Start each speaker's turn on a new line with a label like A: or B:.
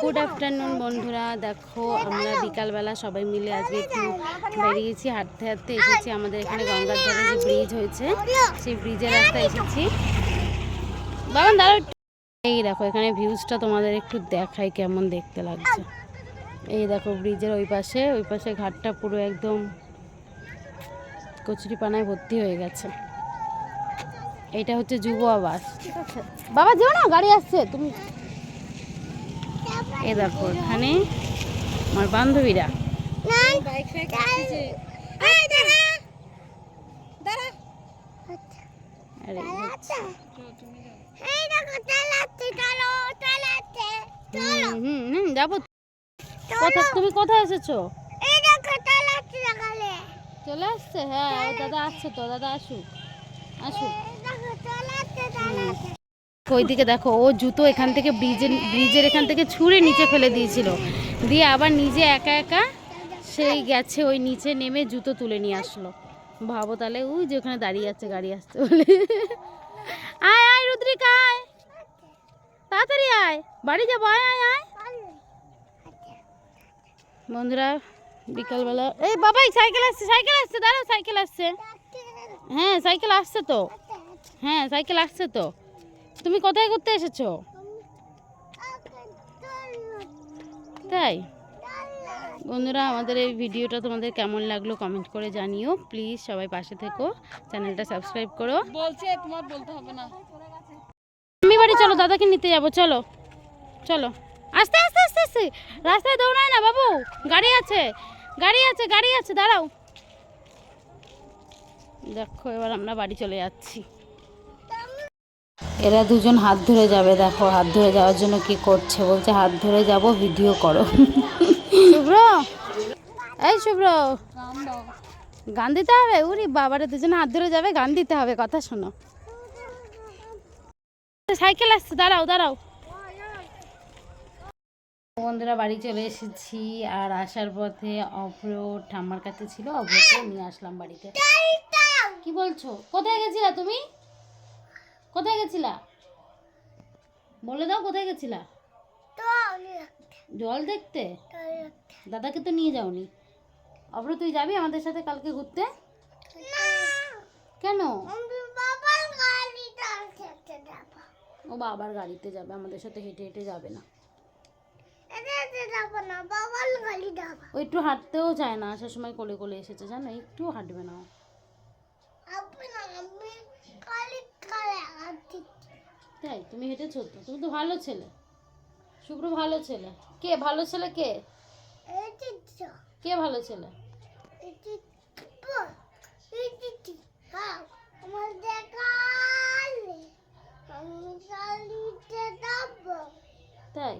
A: Good afternoon বন্ধুরা। দেখো, আমরা বিকালবেলা সবাই মিলে আজকে একটু বেরিয়েছি, হাঁটতে হাঁটতে এসেছি আমাদের এখানে গঙ্গার ধারে যে ব্রিজ হয়েছে, সেই ব্রিজের রাস্তায় এসেছি। বাবা দাঁড়াও এই দেখো, এখানে ভিউজটা তোমাদের একটু দেখাই কেমন দেখতে লাগছে। এই দেখো ব্রিজের ওই পাশে ওই পাশে ঘাটটা পুরো একদম কচুরি পানায় ভর্তি হয়ে গেছে। এটা হচ্ছে যুব আবাস। বাবা, যেও না, গাড়ি আসছে। তুমি এ দেখো এখানে আমার বান্ধবীরা। হুম, হুম হুম যাব। কোথায় তুমি কোথায় এসেছ? চলে আসছে? হ্যাঁ দাদা আসছে তো দাদা আসুক। আসুক। ওইদিকে দেখো, ও জুতো এখান থেকে ব্রিজের ব্রিজের এখান থেকে ছুঁড়ে নিচে ফেলে দিয়েছিল। দিয়ে আবার নিজে একা একা সেই গেছে, ওই নিচে নেমে জুতো তুলে নিয়ে আসলো। ভাবো তাহলে, ওই যে ওখানে দাঁড়িয়ে আছে, গাড়ি আসতে বলে। আয় আয়, রুদ্রিকা, আয়। তাড়াতাড়ি আয়। বাড়ি যাব, আয় আয় আয়। বন্ধুরা, বিকালবেলা, এই বাবাই, সাইকেল আসছে সাইকেল আসছে, দাঁড়াও, সাইকেল আসছে। হ্যাঁ সাইকেল আসছে তো। হ্যাঁ সাইকেল আসছে তো। তুমি কোথায় ঘুরতে এসেছ? তাই? বন্ধুরা আমাদের এই ভিডিওটা তোমাদের কেমন লাগল কমেন্ট করে জানিও। প্লিজ সবাই পাশে থেকো চ্যানেলটা সাবস্ক্রাইব করো।
B: বলছে তোমার বলতে হবে না।
A: আমি বাড়ি চলো দাদাকে নিতে যাব চলো। চলো। আস্তে আস্তে আস্তে আস্তে। রাস্তায় দৌড়ায় না বাবু? গাড়ি আছে। গাড়ি আছে গাড়ি আছে দাঁড়াও। দেখো এবার আমরা বাড়ি চলে যাচ্ছি। এরা দুজন হাত ধরে যাবে দেখো হাত ধরে যাওয়ার জন্য কি করছে বলছে হাত ধরে যাব ভিডিও করো। শুভ্র এই শুভ্র।
B: গান
A: দিতে হবে? উরি বাবারে দুজনে হাত ধরে যাবে গান দিতে হবে কথা শোনো। সাইকেল আসছে দাঁড়াও দাঁড়াও। বন্ধুরা বাড়ি চলে এসেছি আর আসার পথে অভ্র ঠাম্মার কাছে ছিল অভ্রকে নিয়ে আসলাম বাড়িতে। কি বলছো? কোথায় গেছিলা তুমি? কোথায় গেছিলা? বলে দাও কোথায় গেছিলা? জল দেখতে? দাদাকে তো নিয়ে যাওনি। অভ্র, তুই যাবি আমাদের সাথে কালকে ঘুরতে? কেন? ও বাবার গাড়িতে যাবে, আমাদের সাথে হেঁটে হেঁটে যাবে না। একটু হাঁটতেও চায় না আসার সময় কোলে কোলে এসেছে, জানো? একটু হাঁটবে না ও। তাই তুমি হেঁটেছো তো? তুমি তো ভালো ছেলে। শুভ্র ভালো ছেলে। কে? ভালো ছেলে কে? কে ভালো ছেলে? তাই?